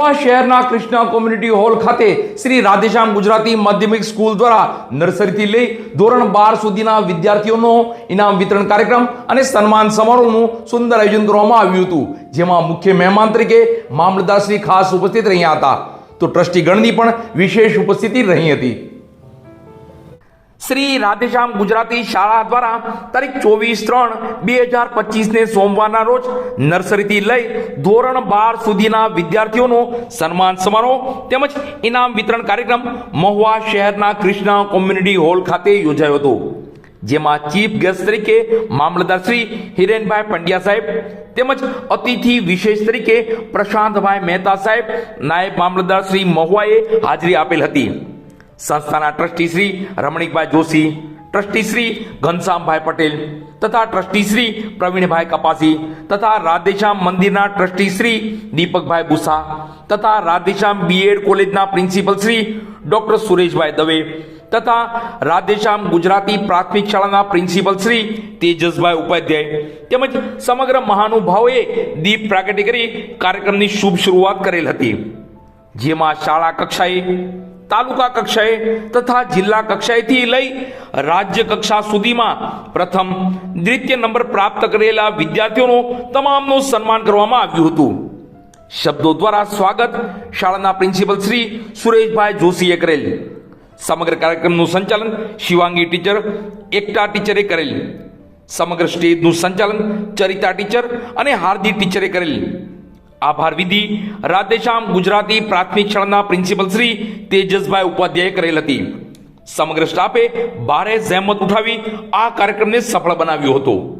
શહેરના Krishna community hall ખાતે શ્રી રાધેશ્યામ ગુજરાતી માધ્યમિક સ્કૂલ દ્વારા નર્સરીથી લઈ ધોરણ બાર સુધીના વિદ્યાર્થીઓનો ઇનામ વિતરણ કાર્યક્રમ અને સન્માન સમારોહનું સુંદર આયોજન કરવામાં આવ્યું હતું, જેમાં મુખ્ય મહેમાન તરીકે મામલતદારશ્રી ખાસ ઉપસ્થિત રહ્યા હતા. તો ટ્રસ્ટીગણની પણ વિશેષ ઉપસ્થિતિ રહી હતી. શ્રી રાધેશ્યામ ગુજરાતી શાળા દ્વારા તારીખ ચોવીસ ત્રણ બે હજાર પચીસને સોમવારના રોજ નર્સરીથી લઈ ધોરણ બાર સુધીના વિદ્યાર્થીઓનો સન્માન સમારોહ તેમજ ઇનામ વિતરણ કાર્યક્રમ મહુવા શહેરના કૃષ્ણા કોમ્યુનિટી હોલ ખાતે યોજાયો હતો, જેમાં ચીફ ગેસ્ટ તરીકે મામલતદાર શ્રી હિરેનભાઈ પંડ્યા સાહેબ તેમજ અતિથિ વિશેષ તરીકે પ્રશાંતભાઈ મહેતા સાહેબ, નાયબ મામલતદાર શ્રી મહુવાએ હાજરી આપેલ હતી. સંસ્થાના ટ્રસ્ટી શ્રી રમણીકભાઈ જોશી, ટ્રસ્ટી શ્રી ઘનશ્યામભાઈ પટેલ તથા ટ્રસ્ટી શ્રી પ્રવીણભાઈ કપાસી તથા રાધેશ્યામ મંદિરના ટ્રસ્ટી શ્રી દીપકભાઈ બુસા તથા રાધેશ્યામ બીએડ કોલેજના પ્રિન્સિપલ શ્રી ડોક્ટર સુરેશભાઈ દવે તથા રાધેશ્યામ ગુજરાતી પ્રાથમિક શાળાના પ્રિન્સિપલ શ્રી તેજસભાઈ ઉપાધ્યાય તેમજ સમગ્ર મહાનુભાવોએ દીપ પ્રાગટ્ય કરી કાર્યક્રમની શુભ શરૂઆત કરેલ હતી. જેમાં શાળા કક્ષાએ તાલુકા કક્ષાએ તથા જિલ્લા કક્ષાએથી લઈ રાજ્ય કક્ષા સુધીમાં પ્રથમ દ્વિતીય નંબર પ્રાપ્ત કરેલા વિદ્યાર્થીઓનું તમામનું સન્માન કરવામાં આવ્યું હતું. શબ્દો દ્વારા સ્વાગત શાળાના પ્રિન્સિપલ શ્રી સુરેશભાઈ જોશીએ કરેલ. સમગ્ર કાર્યક્રમનું સંચાલન શિવાંગી ટીચર, એકતા ટીચરે કરેલ. સમગ્ર સ્ટેજનું સંચાલન ચરિતા ટીચર અને હાર્દિક ટીચરે કરેલ. આભાર વિધિ. રાધેશ્યામ ગુજરાતી પ્રાથમિક શાળાના પ્રિન્સિપલ શ્રી તેજસભાઈ ઉપાધ્યાય કરેલ હતી. સમગ્ર સ્ટાફે ભારે જહેમત ઉઠાવી આ કાર્યક્રમને સફળ બનાવ્યો હતો.